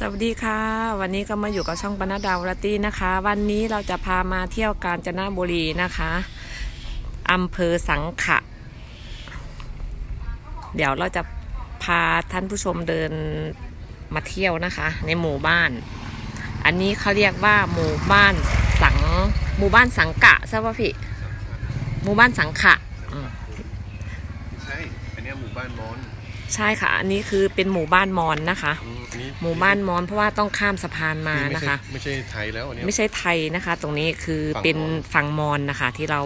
สวัสดีค่ะ วันนี้ก็มาอยู่กับช่องปนัดดาวราตี้นะคะ วันนี้เราจะพามาเที่ยวกาญจนบุรีนะคะอำเภอสังขะ เดี๋ยวเราจะพาท่านผู้ชมเดินมาเที่ยวนะคะ ในหมู่บ้าน อันนี้เขาเรียกว่าหมู่บ้านสังหมู่บ้านสังกะใช่ป่ะพี่หมู่บ้านสังขะอืมใช่อันเนี้ยหมู่บ้านมอน ใช่ค่ะ อันนี้คือเป็นหมู่บ้านมอญนะคะอืมอันนี้ หมู่บ้านมอญเพราะว่าต้องข้ามสะพานมาไม่นะใช่คะ ไม่ใช่ไทยแล้วอันเนี้ยไม่ใช่ไทยนะคะ ตรงนี้คือฝั่งเป็นมอญฝั่งมอญนะคะ ที่เรา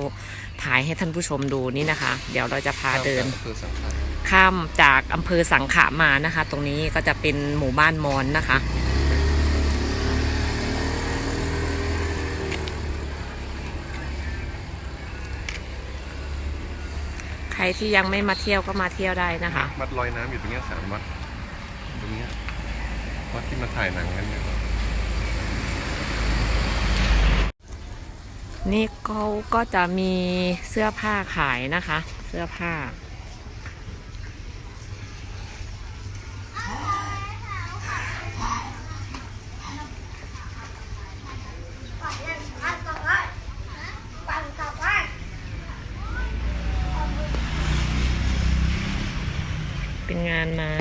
ถ่ายให้ท่านผู้ชมดูนี่นะคะ เดี๋ยวเราจะพาเดิน ข้มจากอำเภอสังขะข้ามจากอำเภอสังขะมานะคะ ตรงนี้ก็จะเป็นหมู่บ้านมอญนะคะใครที่ยังไม่มาเที่ยวก็มาเที่ยวได้นะคะ วัดลอยน้ำอยู่ตรงเนี้ยสามวัดตรงเนี้ย วัดที่มาถ่ายหนังกันเนี่ยนี่เขาก็จะมีเสื้อผ้าขายนะคะ เสื้อผ้า เป็นงานไม้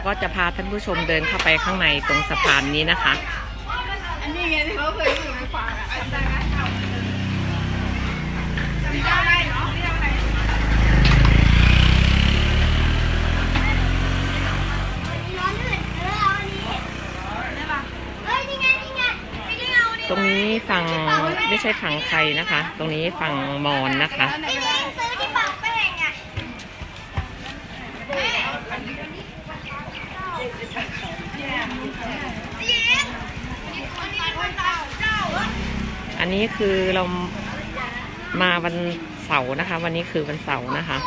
เดี๋ยวเราก็จะพาท่านผู้ชมเดินเข้าไปข้างในตรงสะพานนี้นะคะ อันนี้ไงที่เขาเคยอยู่ในฝากอะจำได้ไหมจำได้เนาะเรียกอะไรตรงนี้ฝั่งไม่ใช่ฝั่งไทยนะคะ ตรงนี้ฝั่งมอญนะคะ อันไหนก็ได้ ซื้อที่ปากแป้งอะ อันนี้คือเรามาวันเสาร์นะคะ วันนี้คือวันเสาร์นะคะ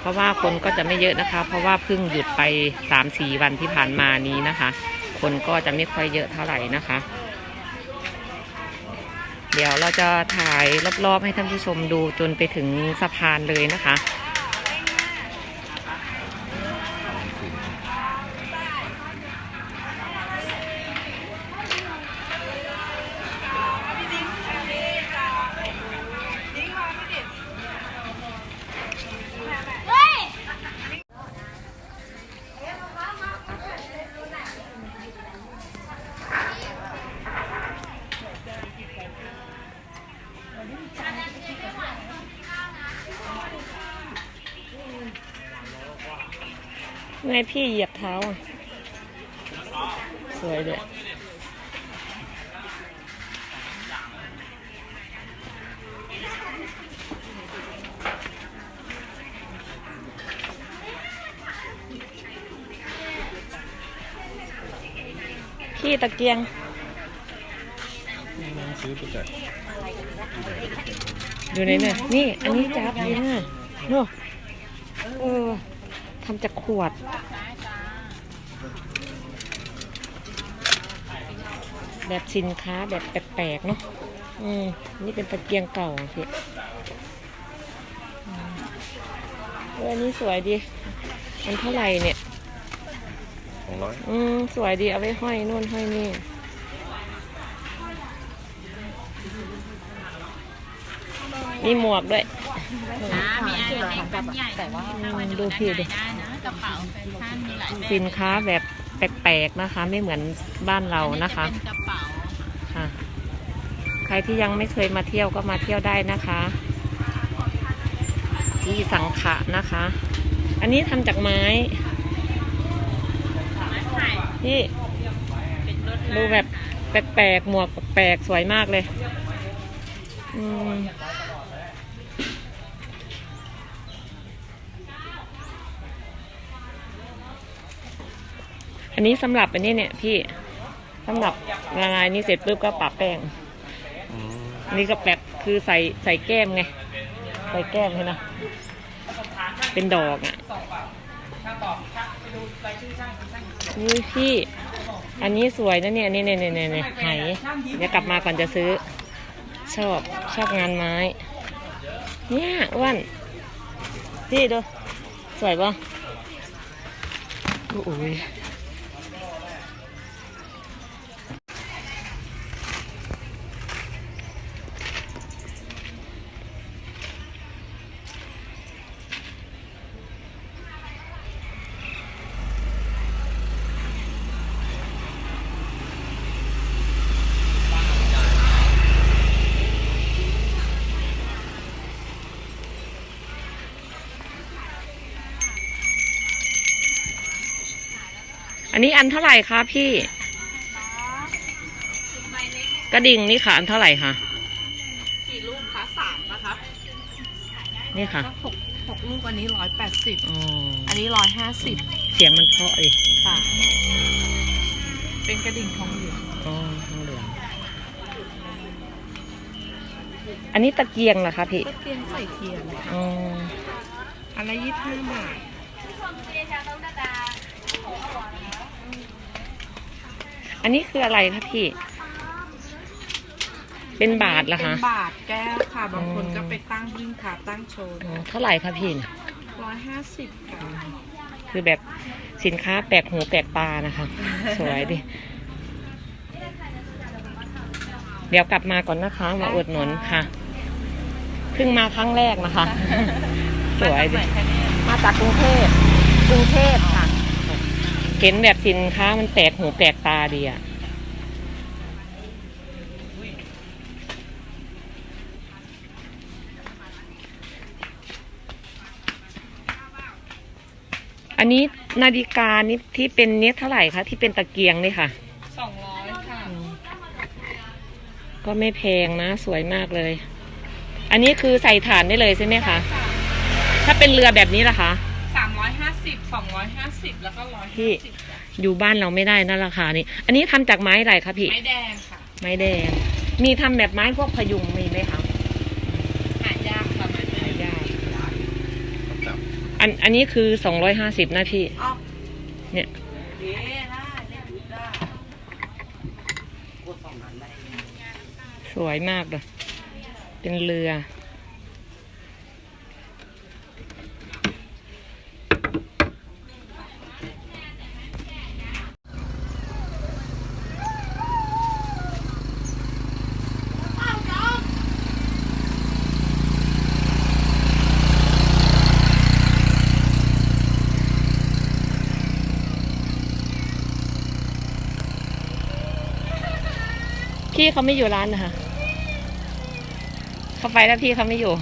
เพราะว่าคนก็จะไม่เยอะนะคะ เพราะว่าเพิ่งหยุดไปสามสี่วันที่ผ่านมานี้นะคะ คนก็จะไม่ค่อยเยอะเท่าไหร่นะคะ เดี๋ยวเราจะถ่ายรอบๆให้ท่านผู้ชมดูจนไปถึงสะพานเลยนะคะ เฮ้ย ไงพี่เหยียบเท้าอะ สวยเลย พี่ตะเกียงซื้อไปจากอยู่ในเนี่ยนี่อันนี้จับดีนะโน่เออทำจากขวด แบบสินค้าแบบแปลกๆเนาะอืมนี่เป็นตะเกียงเก่าพี่อืมเอออันนี้สวยดี มันเท่าไหร่เนี่ย องร้อยอืมสวยดีเอาไว้ห้อยนู่นห้อยนี่มีหมวกด้วยมีอันเล็กอันใหญ่แต่ว่าอืมดูพี่ดิได้นะกระเป๋าแฟชั่นมีหลายแบบสินค้าแบบแปลกๆนะคะ ไม่เหมือนบ้านเรานะคะอัจะเป็นกระเป๋าค่ะใครที่ยังไม่เคยมาเที่ยวก็มาเที่ยวได้นะคะ ที่สังขะนะคะ อันนี้ทำจากไม้ ที่ดูแบบแปลกๆหมวกแปลกๆสวยมากเลยอืมอันนี้สำหรับอันนี้เนี่ยพี่สำหรับละลายนี่เสร็จปุ๊บก็ปะแป้งอืมอันนี้ก็แบบคือใส่ใส่แก้มไง ใส่แก้มใช่นะเป็นดอกอะ นี่พี่ อันนี้สวยนะเนี่ยนี่เนี่ยเนี่ยเนี่ยเนี่ยไหเดี๋ยวกลับมาก่อนจะซื้อ ชอบชอบงานไม้ เนี่ยอ้วนพี่ดู สวยปะโอ้ย นนี้อันเท่าไหร่คะพี่ กระดิ่งนี่ค่ะ อันเท่าไหร่คะกี่ลูกคะสามนะคะ นี่ค่ะหกหกลูกอันนี้ร้อยแปดสิบ อ๋อ อันนี้ร้อยห้าสิบเสียงมันเพราะเลยค่ะ เป็นกระดิ่งทองเหลืองอ๋อทองเหลือง อันนี้ตะเกียงเหรอคะพี่ตะเกียงใส่เทียนค่ะอ๋อ อันละยี่สิบห้าบาท อันนี้คืออะไรคะพี่ เป็นบาทเหรอเป็คะนบาทแก้วค่ะ บางคนอืมก็ไปตั้งหิ้งค่ะตั้งโชว์อ๋อเท่าไหร่คะพี่เนี่ยร้อยห้าสิบค่ะคือแบบสินค้าแปลกหูแปลกตานะคะ สวยดิ เดี๋ยวกลับมาก่อนนะคะ มาอุดหนุนค่ะ เพิ่งมาครั้งแรกนะคะ สวยดิ มาจากกรุงเทพ กรุงเทพค่ะ เห็นแบบสินค้ามันแปลกหูแปลกตาดีอะอันนี้นาฬิกานี่ที่เป็นเนี้ยเท่าไหร่คะที่เป็นตะเกียงนี่ค่ะ สองร้อยค่ะ ก็ไม่แพงนะ สวยมากเลย อันนี้คือใส่ฐานได้เลยใช่ไหมคะ ถ้าเป็นเรือแบบนี้ล่ะคะ สามร้อยห้าสิบสองร้อยห้าสิบแล้วก็ร้อยพี่ ห้าสิบอยู่บ้านเราไม่ได้นะราคานี้ อันนี้ทำจากไม้อะไรคะพี่ ไม้แดงค่ะ ไม้แดง มีทำแบบไม้พวกพยุงมีไหมคะหายากค่ะไม้แดงยากต้องจับอันอันนี้คือสองร้อยห้าสิบนะพี่ อ๋อเนี่ย เด้ได้ได้ได้ สวยมากเลย เป็นเรือ พี่เขาไม่อยู่ร้านนะคะเขาไปแล้วพี่เขาไม่อยู่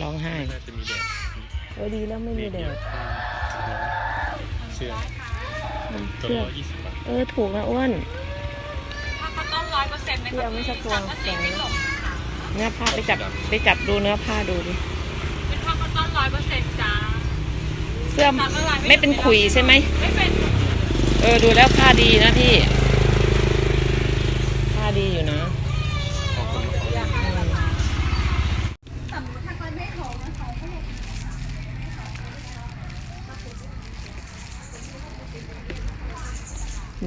ร้องไห้น่าจะมีแดดโอ้ดีแล้วไม่มีแดดเสื้อตัว เชื่อร้อยยี่สิบบาทเออถูกนะอ้วนถ้าเขาต้มร้อยเปอร์เซ็นต์ไหมเดี๋ยวไม่สักตัวสังกะสีไม่หลงค่ะเนื้อผ้าไปจับไปจับดูเนื้อผ้าดูดิเป็นผ้าคอตตอนร้อยเปอร์เซ็นต์จ้าเสื้อไม่เป็นขุยใช่ไหมไม่เป็น เออดูแล้วผ้าดีนะพี่ ผ้าดีอยู่นะ ขอบคุณมาก เ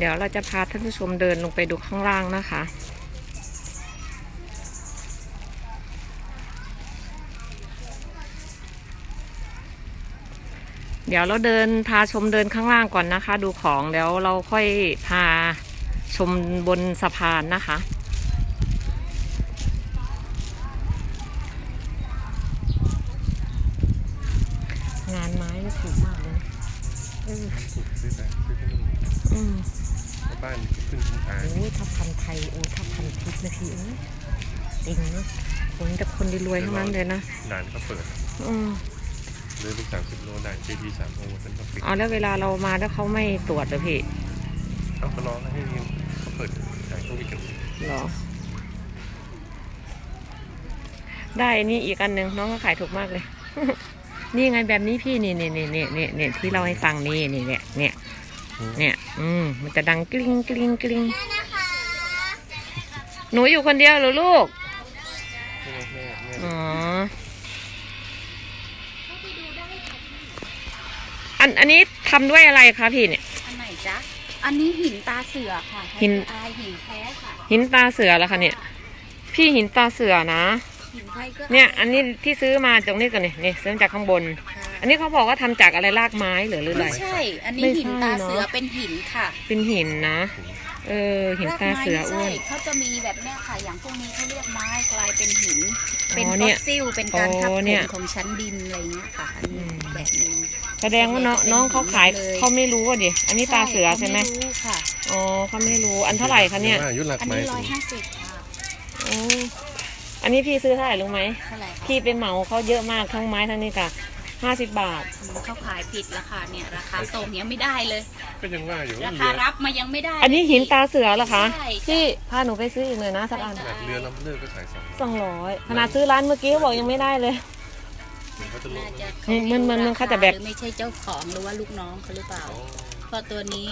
ดี๋ยวเราจะพาท่านผู้ชมเดินลงไปดูข้างล่างนะคะ เดี๋ยวเราเดินพาชมเดินข้างล่างก่อนนะคะ ดูของแล้วเราค่อยพาชมบนสะพานนะคะ เลยนะด่านเขาเปิดอืมเลยเป็นสามสิบโลด่านเจดีสามโอฉันก็ปิดเอาแล้วเวลาเรามาแล้วเขาไม่ตรวจเหรอพี่เอาก็รอให้เขาเปิดด่านโควิดกันเหรอ ได้อันนี่อีกอันหนึ่งน้องก็ขายถูกมากเลย นี่ไงแบบนี้พี่นี่นี่นี่นี่นี่นี่ที่เราให้ฟังนี่นี่เนี่ยเนี่ยเนี่ย อืมมันจะดังกลิ้งกลิ้งกลิ้งนะคะหนูอยู่คนเดียวเหรอลูก อันอันนี้ทำด้วยอะไรคะพี่เนี่ย อันไหนจ๊ะ อันนี้หินตาเสือค่ะหินอายหินแท้ค่ะหินตาเสือเหรอคะเนี่ย พี่หินตาเสือนะ หินไทยก็เนี่ย อันนี้ที่ซื้อมาตรงนี้ก่อนนี่นี่ซื้อมาจากข้างบน อันนี้เขาบอกว่าทำจากอะไรรากไม้เหรือหรืออะไร ไม่ใช่ อันนี้ไม่หินใช่ตาเนอะเสือเป็นหินค่ะ เป็นหินนะ เออหินตาเสือรกอ้ไม้วนไม่ใช่เขาจะมีแบบเนี้ยค่ะอย่างพวกนี้เขาเรียกไม้กลายเป็นหิน เป็นอ๋อฟเนี่อยสซิลเป็นการทับอ๋อถเนี่ยมของชั้นดินอะไรเงี้ยค่ะอันนี้อืมแบบหนึงแสดงว่าน้องน้องเขาขายเขาไม่รู้อะดิอันนี้ตาเสือใช่ไหมเขารู้ค่ะอ๋อเขาไม่รู้อันเท่าไหร่คะเนี่ยว่าอายุหลักอันไม้นี้ร้สูอยงห้าสิบค่ะโอ้อันนี้พี่ซื้อเท่าไหร่รู้ไหมเท่าไหร่คะพี่ไปเหมาเขาเยอะมากทั้งไม้ทั้งนี้ค่ะ ห้าสิบบาท เขาขายผิดราคาเนี่ยราคาส่งยังไม่ได้เลย ก็ยังว่าอยู่ราเรืคาอรับมายังไม่ได้อันนี้หินตาเสือเหรอคะใช่พี่พาหนูไปซื้ออีกเลยนะสักอันขนาดเรือลำเลิกก็ขายสองสองร้อยขนาดซื้อร้านเมื่อกี้เขาบอกยังไม่ได้เลยเหมือนเขาจะลน่างจะอืมมันมันมันเขาจะแบบ หรือไม่ใช่เจ้าของหรือว่าลูกน้องเขาหรือเปล่าเพราะตัวนี้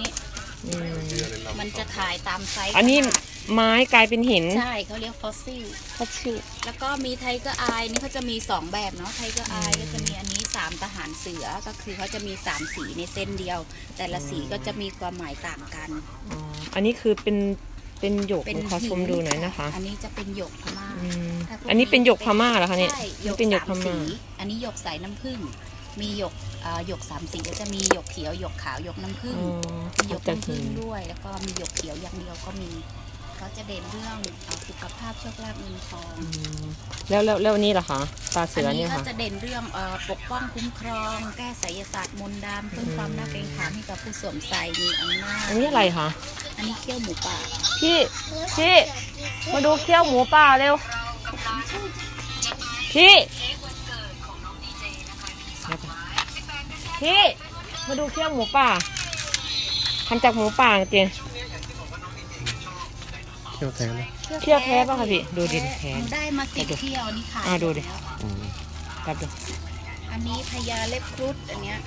อืมเรือเลยลำมันจะขายตามไซส์อันนี้ขนาด ไม้กลายเป็นหิน ใช่เขาเรียกฟอสซิลเขาชื่อแล้วก็มีไทเกอร์อายนี่เขาจะมี 2 แบบเนาะไทเกอร์อายก็จะมีอันนี้3ทหารเสือก็คือเขาจะมี 3 สีในเส้นเดียว แต่ละสีก็จะมีความหมายต่างกัน อ๋ออันนี้คือเป็นเป็นหยกเป็นขอชมดูหน่อยนะคะ อันนี้จะเป็นหยกพม่าอืมถ้าพวกอันนี้เป็นหยกพม่าเหรอคะเนี่ยใช่หยนี่กเป็นหยกสามพสีม่าอันนี้หยกสายน้ำผึ้งมีหยกเอ่อหยกสามสีก็จะมีหยกเขียวหยกขาวหยกน้ำผึ้งอ๋อมีหยกจากน้ำหิผึ้งนด้วย แล้วก็มีหยกเขียวอย่างเดียวก็มี เขาจะเด่นเรื่องเอ่อสุขภาพโชคลาภเงินทองอืมแล้วแล้วแล้วนี่ล่ะคะตาเสือันอนี้เนี่ยก็ค่ะ จะเด่นเรื่องเอ่อปกป้องคุ้มครอง แก้ไสยศาสตร์มนต์ดำเพิ่มความน่าเกรงขามให้กับผู้สวมใส่มีอำนาจอันนี้อะไรคะอันนี้เขี้ยวหมูป่าพี่พี่มาดูเคี้ยวหมูป่าเร็วพี่พี่มาดูเคี้ยวหมูป่าทำจากหมูป่าจริงเที่ยวแท้นะเขี้ยวแท้ป่ะคะพี่ดูดิแท้ หนูได้มาสิบดูเขี้ยวนี่ค่ะอ่าดูดิอืมครับดูอันนี้พญาเล็บครุฑอันเนี้ย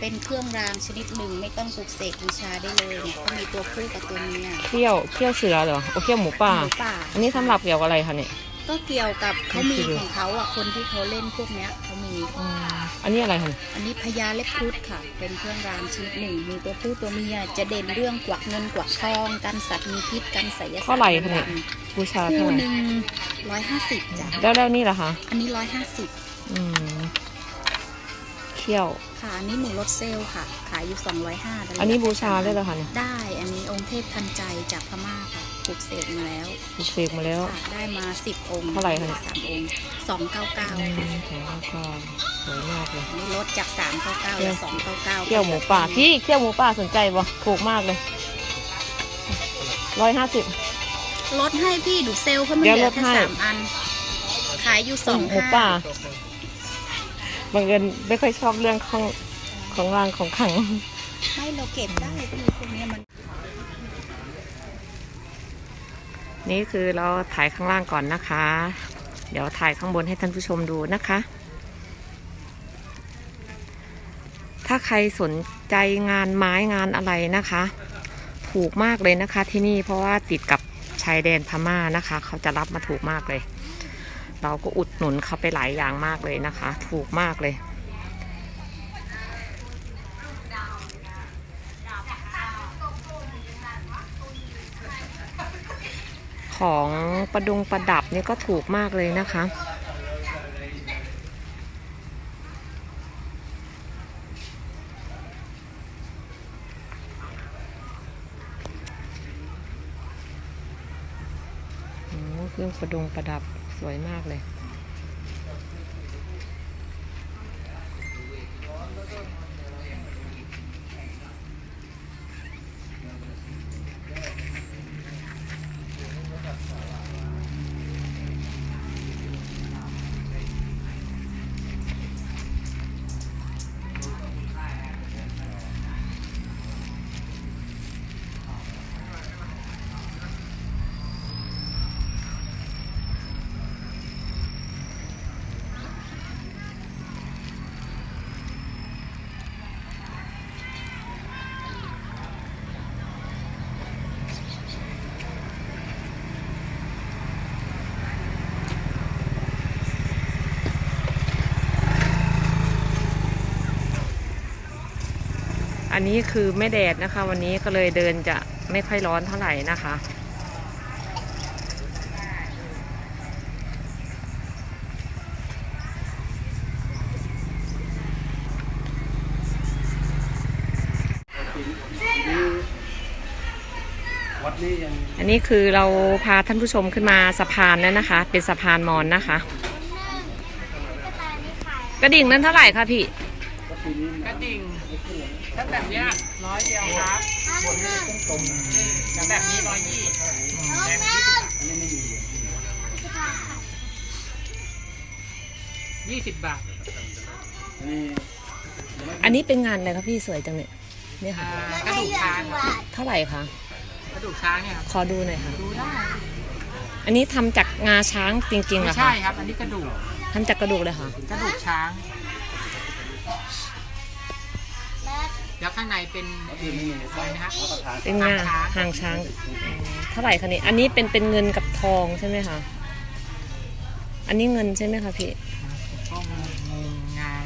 เป็นเครื่องรางชนิดหนึ่งไม่ต้องปลูกเสกบูชาได้เลยเนี่ยเขามีตัวผู้กับตัวเมียเขี้ยวเขี้ยวเสือเหรอโอเขี้ยวหมูป่า หมูป่า อันนี้สำหรับเกี่ยวกับอะไรคะเนี่ย ก็เกี่ยวกับเขามีคือของเขาอะคนที่เขาเล่นพวกเนี้ยเขามี อืม อันนี้อะไรคะอันนี้พญาเล็บครุฑค่ะ เป็นเครื่องรางชนิดหนึ่ง มีตัวผู้ตัวเมียจะเด่นเรื่องกวักเงินกวักทองกันสัตว์มีพิษกันไสยศาสตร์เท่าไหร่คะเนี่ยบูชาเท่าคู่ไหร่หนึ่งร้อยห้าสิบจ้ะแล้วแล้วนี่ล่ะคะ อันนี้ร้อยห้าสิบอืมเขี้ยว ค่ะอันนี้หนูลดเซลล์ค่ะ ขายอยู่สองร้อยห้าอันนี้บูชาได้เหรอคะเนี่ย ได้ อันนี้องค์เทพทันใจจากพม่าค่ะ ปลูกเสกมาแล้วปลูกเสกมาแล้ว ค่ะได้มาสิบองค์เท่าไหร่คะเนี่ย สามองค์สองเก้าเก้าอืมแข็งแล้วก็สวยมากเลยอันนี้ลดจากสามเก้าเก้าเหลือสองเก้าเก้าเขี้ยวหมูป่าพี่เขี้ยวหมูป่าสนใจบ่ถูกมากเลยร้อยห้าสิบ ลดให้พี่ดูเซลล์เพราะมันเดี๋ยวเหลืลอดแค่ให้ สามอัน ขายอยู่สองหมูห้าป่าบางเอิญไม่ค่อยชอบเรื่องของของรางของขัง ไม่เราเก็บได้พี่พวกเนี้ยมัน นี่คือเราถ่ายข้างล่างก่อนนะคะ เดี๋ยวถ่ายข้างบนให้ท่านผู้ชมดูนะคะ ถ้าใครสนใจงานไม้งานอะไรนะคะ ถูกมากเลยนะคะที่นี่เพราะว่าติดกับชายแดนพม่านะคะ เขาจะรับมาถูกมากเลย เราก็อุดหนุนเขาไปหลายอย่างมากเลยนะคะ ถูกมากเลย ของประดุงประดับนี่ก็ถูกมากเลยนะคะ เครื่องประดงประดับสวยมากเลยันนี้คือไม่แดดนะคะ วันนี้ก็เลยเดินจะไม่ค่อยร้อนเท่าไหร่นะคะ อันนี้คือเราพาท่านผู้ชมขึ้นมาสะพานแล้วนะคะ เป็นสะพานมอนนะคะ กระดิ่งนั้นเท่าไหร่คะพี่ กระดิ่ง ถ้าแบบเนี้ยร้อยเดียวครับแต่แบบนี้ร้อยยี่ยี่สิบบาท อันนี้เป็นงานอะไรคะพี่สวยจังเนี่ยเนี่ยค่ะอ่ากระดูกช้างครับเท่าไหร่คะ กระดูกช้างเนี่ยครับขอดูหน่อยค่ะ ดูได้ อันนี้ทำจากงาช้างจริงๆเหรไม่อใช่คะครับ อันนี้กระดูก ทำจากกระดูกเลยค่ะ กระดูกช้าง แล้วข้างในเป็นอะไรนะฮะเป็นงาหางช้างอ๋อเท่าไหร่คะเนี่ยอันนี้เป็นเป็นเงินกับทองใช่ไหมคะอันนี้เงินใช่ไหมคะพี่ก็งงงาน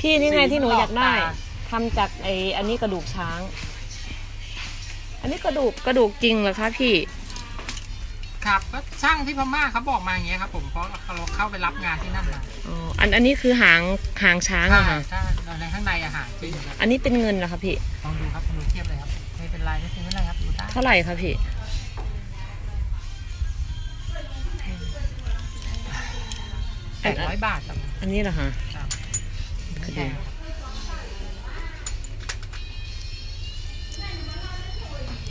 พี่นี่ไงที่หนูอยากได้สีหลอกตทำจากไออันนี้กระดูกช้าง อันนี้กระดูกกระดูกจริงเหรอคะพี่ ครับก็ช่างที่พม่าเขาบอกมาอย่างเงี้ยครับผมเพราะเราเข้าไปรับงานที่นั่นมาอ๋ออันอันนี้คือหางหางช้างเหรอใช่คะใช่ในข้างในอาหารจริงครับอันนี้เป็นเงินเหรอคะพี่ลองดูครับลองดูเทียบเลยครับ ไม่เป็นไรไม่เป็นไรครับดูได้เท่าไหร่คะพี่แปดร้อยบาทครับอันนี้เหรอคะครับกระดูก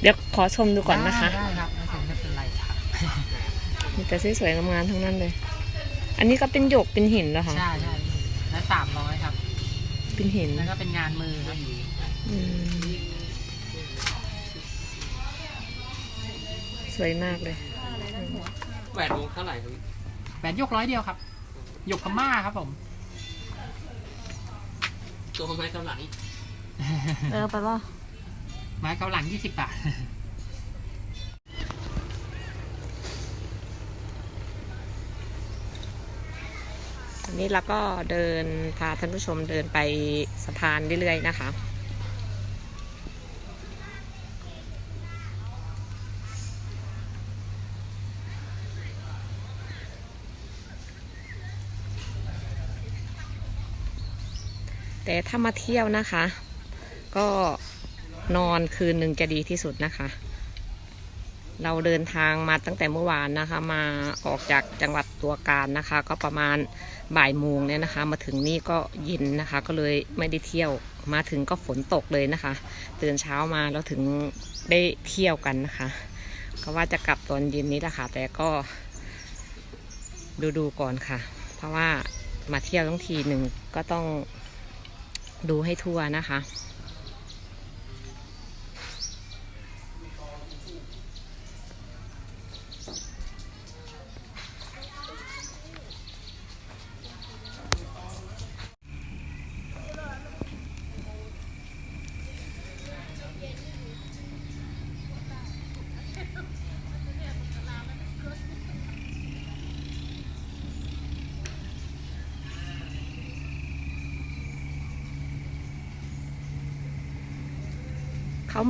เดี๋ยวขอชมดูก่อนนะคะได้ครับ มีแต่สวยๆงามๆทั้งนั้นเลย อันนี้ก็เป็นหยกเป็นหินเหรอคะใช่ใช่แล้วสามร้อยครับ เป็นหินแล้วก็เป็นงานมือครับอืมสวยมากเลยแหวนวงเท่าไหร่ครับแหวนยกร้อยเดียวครับยกพม่าครับผม ตัวไม้เกาหลัง เออไปว่าไม้เกาหลังยี่สิบบาท นนี้เราก็เดินพาท่านผู้ชมเดินไปสะพานเรื่อยๆนะคะ แต่ถ้ามาเที่ยวนะคะ ก็นอนคืนหนึ่งจะดีที่สุดนะคะ เราเดินทางมาตั้งแต่เมื่อวานนะคะ มาออกจากจังหวัด ตัวการนะคะ ก็ประมาณบ่ายโมงเนี่ยนะคะ มาถึงนี่ก็เย็นนะคะ ก็เลยไม่ได้เที่ยวมาถึงก็ฝนตกเลยนะคะตื่นเช้ามาแล้วถึงได้เที่ยวกันนะคะ ก็ว่าจะกลับตอนเย็นนี้แหละค่ะ แต่ก็ดูดูๆก่อนค่ะ เพราะว่ามาเที่ยวทั้งทีหนึ่งก็ต้องดูให้ทั่วนะคะ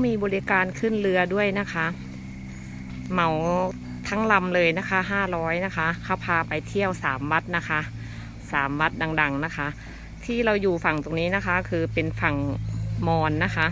มีบริการขึ้นเรือด้วยนะคะ เหมาทั้งลำเลยนะคะห้าร้อยนะคะเขาพาไปเที่ยวสามวัดนะคะสามวัดดัง ๆนะคะ ที่เราอยู่ฝั่งตรงนี้นะคะ คือเป็นฝั่งมอญนะคะ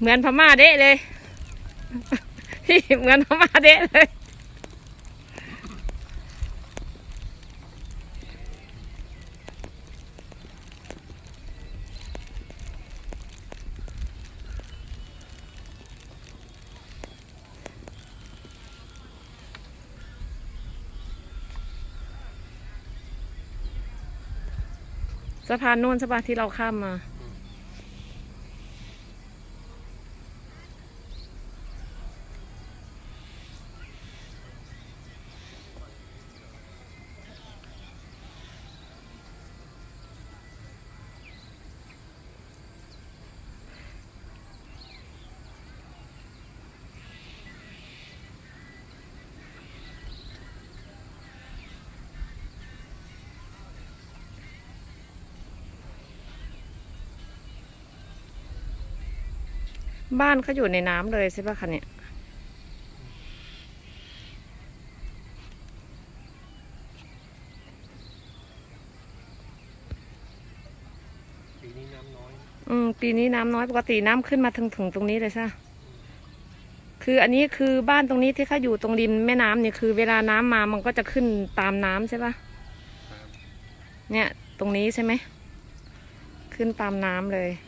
เหมือนพม่าเดะเลยพี่เหมือนพม่าเดะเลย สะพานนู่นใช่ปะที่เราข้ามมา บ้านเขาอยู่ในน้ำเลยใช่ปะคะเนี่ย ปีนี้น้ำน้อย อืม ปีนี้น้ำน้อยปกติน้ำขึ้นมาถึงถึงตรงนี้เลยใช่ปะคืออันนี้คือบ้านตรงนี้ที่เขาอยู่ตรงริมแม่น้ำเนี่ยคือ เวลาน้ำมามันก็จะขึ้นตามน้ำใช่ปะครับเนี่ย ตรงนี้ใช่ไหม ขึ้นตามน้ำเลยอ